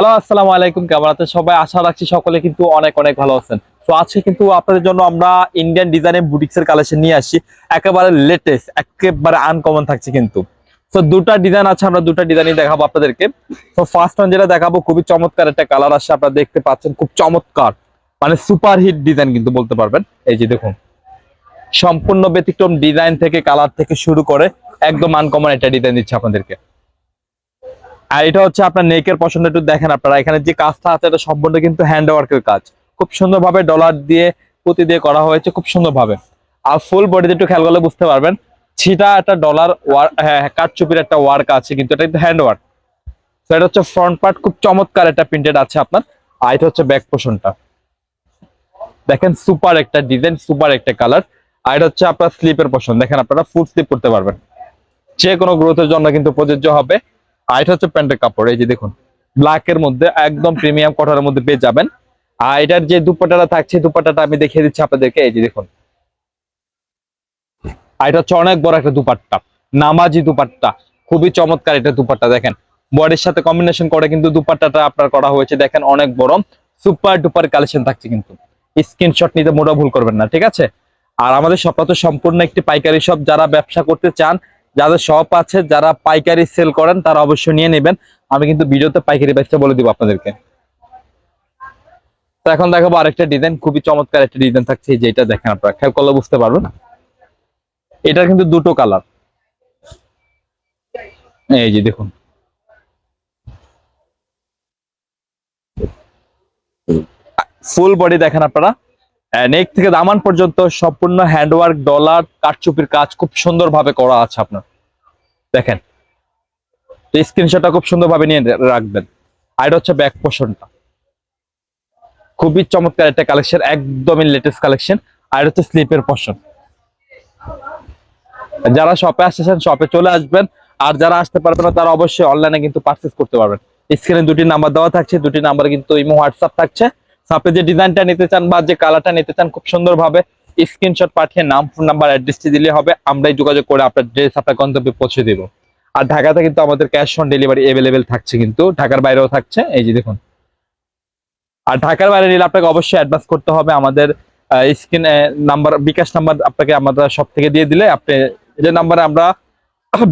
Hello, আসসালামু আলাইকুম, কেমন আছেন সবাই? আশা রাখছি সকলে কিন্তু অনেক অনেক ভালো আছেন। তো আজকে কিন্তু আপনাদের জন্য আমরা ইন্ডিয়ান ডিজাইনের বুটিক্সের কালেকশন নিয়ে আসি একেবারে লেটেস্ট একেবারে আনকমন থাকছে কিন্তু। তো দুটা ডিজাইন আছে, আমরা দুটা ডিজাইনই দেখাবো আপনাদেরকে। তো ফার্স্ট ওয়ান যেটা দেখাবো, খুবই চমৎকার একটা কালার আসছে, আপনারা দেখতে পাচ্ছেন, খুব চমৎকার। মানে সুপার হিট ডিজাইন কিন্তু বলতে পারবেন। এই যে দেখুন, সম্পূর্ণ ব্যতিক্রম ডিজাইন থেকে কালার থেকে শুরু করে একদম আনকমন একটা ডিজাইন দিচ্ছে আপনাদেরকে। আর এটা হচ্ছে আপনার নেকের পছন্দ, একটু দেখেন আপনারা, এখানে যে কাজটা আছে, এটা সম্পূর্ণ কিন্তু হ্যান্ড ওয়ার্কের কাজ। খুব সুন্দরভাবে ডলার দিয়ে, পুঁতি দিয়ে করা হয়েছে, খুব সুন্দরভাবে। আর ফুল বডিতে একটু খেয়াল করলে বুঝতে পারবেন, ছিটা একটা ডলার ওয়ার্ক হ্যাঁ কাঠচুপির একটা ওয়ার্ক আছে, কিন্তু এটা কিন্তু হ্যান্ড ওয়ার্ক তো এটা হচ্ছে ফ্রন্ট পার্ট খুব চমৎকার একটা প্রিন্টেড আছে আপনার। আর এটা হচ্ছে ব্যাক পোষণটা দেখেন সুপার একটা ডিজাইন সুপার একটা কালার আর এটা হচ্ছে আপনার স্লিপের পোষণ দেখেন আপনারা ফুল স্লিপ করতে পারবেন। যে কোনো গ্রোথের জন্য কিন্তু প্রযোজ্য হবে। আর এটা হচ্ছে প্যান্টের কাপড়, এই যে দেখুন। ব্ল্যাক এর মধ্যে একদম প্রিমিয়াম কটনের মধ্যে পেয়ে যাবেন। আর এটার যে দুপাটাটা থাকছে দুপাটাটা আমি দেখিয়ে দিচ্ছি আপনাদেরকে, এই যে দেখুন। আর এটা হচ্ছে অনেক বড় একটা দুপাট্টা, নামাজি দুপাট্টা, খুবই চমৎকার এটা দুপাট্টা, দেখেন। বডির সাথে কম্বিনেশন করে কিন্তু দুপাট্টাটা আপনার করা হয়েছে, দেখেন অনেক বড়। সুপার ডুপার কালেকশন থাকছে কিন্তু। স্ক্রিনশট নিতে মোটা ভুল করবেন না, ঠিক আছে? আর আমাদের তো সম্পূর্ণ একটি পাইকারি শপ যারা ব্যবসা করতে চান যাদের শপ আছে, যারা পাইকারি সেল করেন, তারা অবশ্যই নিয়ে নেবেন। আমি কিন্তু ভিডিওতে পাইকারি প্রাইসটা বলে দিব আপনাদেরকে। তো এখন দেখাবো আরেকটা ডিজাইন খুবই চমৎকার একটা ডিজাইন থাকছে, এই যে এটা দেখেন আপনারা, খেয়াল করলে বুঝতে পারবেন এটার কিন্তু দুটো কালার এই যে দেখুন। ফুল বডি দেখেন আপনারা। নেক থেকে দামান পর্যন্ত সম্পূর্ণ হ্যান্ডওয়ার্ক ডলার কাঠচুপির কাজ খুব সুন্দরভাবে করা আছে আপনার। দেখেন স্ক্রিনশটটা খুব সুন্দরভাবে নিয়ে রাখবেন। আর এটা হচ্ছে ব্যাক পোর্শনটা খুবই চমৎকার একটা কালেকশন একদমই লেটেস্ট কালেকশন আর হচ্ছে স্লিপের পোর্শন যারা শপে আসতেছেন শপে চলে আসবেন। আর যারা আসতে পারবেন না, তারা অবশ্যই অনলাইনে কিন্তু পারচেস করতে পারবেন। স্ক্রিনে দুটি নাম্বার দেওয়া থাকছে, দুটি নাম্বার কিন্তু ইমো হোয়াটসঅ্যাপ থাকছে। আপনি যে ডিজাইনটা নিতে চান বা যে কালারটা নিতে চান, খুব সুন্দরভাবে স্ক্রিনশট পাঠিয়ে নাম ফোন নাম্বার অ্যাড্রেসটি দিলে হবে। আমরাই যোগাযোগ করে আপনার ড্রেস আপনার গন্তব্যে পৌঁছে দিব। আর ঢাকাতে কিন্তু আমাদের ক্যাশ অন ডেলিভারি অ্যাভেলেবেল থাকছে কিন্তু, ঢাকার বাইরেও থাকছে। এই যে দেখুন। আর ঢাকার বাইরে নিলে আপনাকে অবশ্যই অ্যাডভান্স করতে হবে। আমাদের স্ক্রিন নাম্বার বিকাশ নাম্বার আপনাকে আমাদের সব থেকে দিয়ে দিলে আপনি যে নাম্বারে আমরা,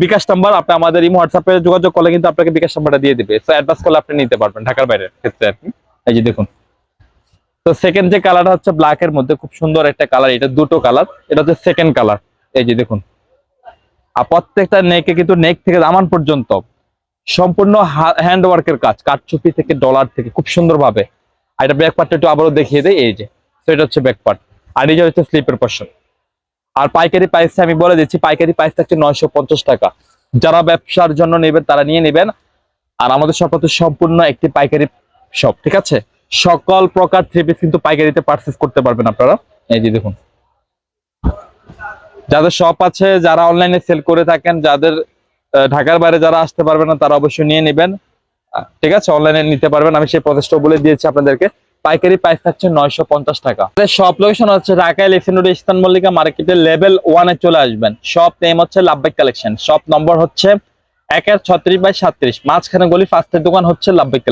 বিকাশ নাম্বার আপনি আমাদের ইমো হোয়াটসঅ্যাপে যোগাযোগ করলে কিন্তু আপনাকে বিকাশ নাম্বারটা দিয়ে দিবে। তো অ্যাডভান্স করলে আপনি নিতে পারবেন ঢাকার বাইরের ক্ষেত্রে আর কি। এই যে দেখুন। তো সেকেন্ড যে কালারটা হচ্ছে ব্ল্যাক এর মধ্যে খুব সুন্দর একটা কালার এটা দুটো কালার এটা হচ্ছে সেকেন্ড কালার এই যে দেখুন। আর প্রত্যেকটা নেকে কিন্তু নেক থেকে দামান পর্যন্ত সম্পূর্ণ হ্যান্ড ওয়ার্কের কাজ, কাঠচুপি থেকে ডলার থেকে, খুব সুন্দরভাবে। আর এটা ব্যাক পার্টটা একটু আবারও দেখিয়ে দেয় এই যে, তো এটা হচ্ছে ব্যাক পার্ট আর এই যে হচ্ছে স্লিপের পোর্শন আর পাইকারি প্রাইস আমি বলে দিচ্ছি, পাইকারি প্রাইস থাকছে নয়শো পঞ্চাশ টাকা। যারা ব্যবসার জন্য নেবেন, তারা নিয়ে নেবেন। আর আমাদের হচ্ছে সম্পূর্ণ একটি পাইকারি শপ ঠিক আছে? সকল প্রকার থ্রি পিস কিন্তু পাইকারিতে পারচেস করতে পারবেন আপনারা। এই যে দেখুন। যাদের শপ আছে, যারা অনলাইনে সেল করে থাকেন, যাদের ঢাকার বাইরে যারা আসতে পারবেন না, তারা অবশ্যই নিয়ে নেবেন। ঠিক আছে? অনলাইনে নিতে পারবেন। আমি সেই প্রচেষ্টা বলে দিয়েছি আপনাদেরকে। পাইকারি প্রাইস থাকছে নয়শো পঞ্চাশ টাকা। শপ লোকেশন হচ্ছে ঢাকা এলিফেন্ট রোড ইস্তান মল্লিকা মার্কেটের লেভেল ওয়ানে চলে আসবেন। শপ নেম হচ্ছে লাভবাইক কালেকশন শপ নম্বর হচ্ছে একের ছত্রিশ বাই সাত্রিশ। মাঝখানে গলি ফার্স্টের দোকান হচ্ছে লাভবাইক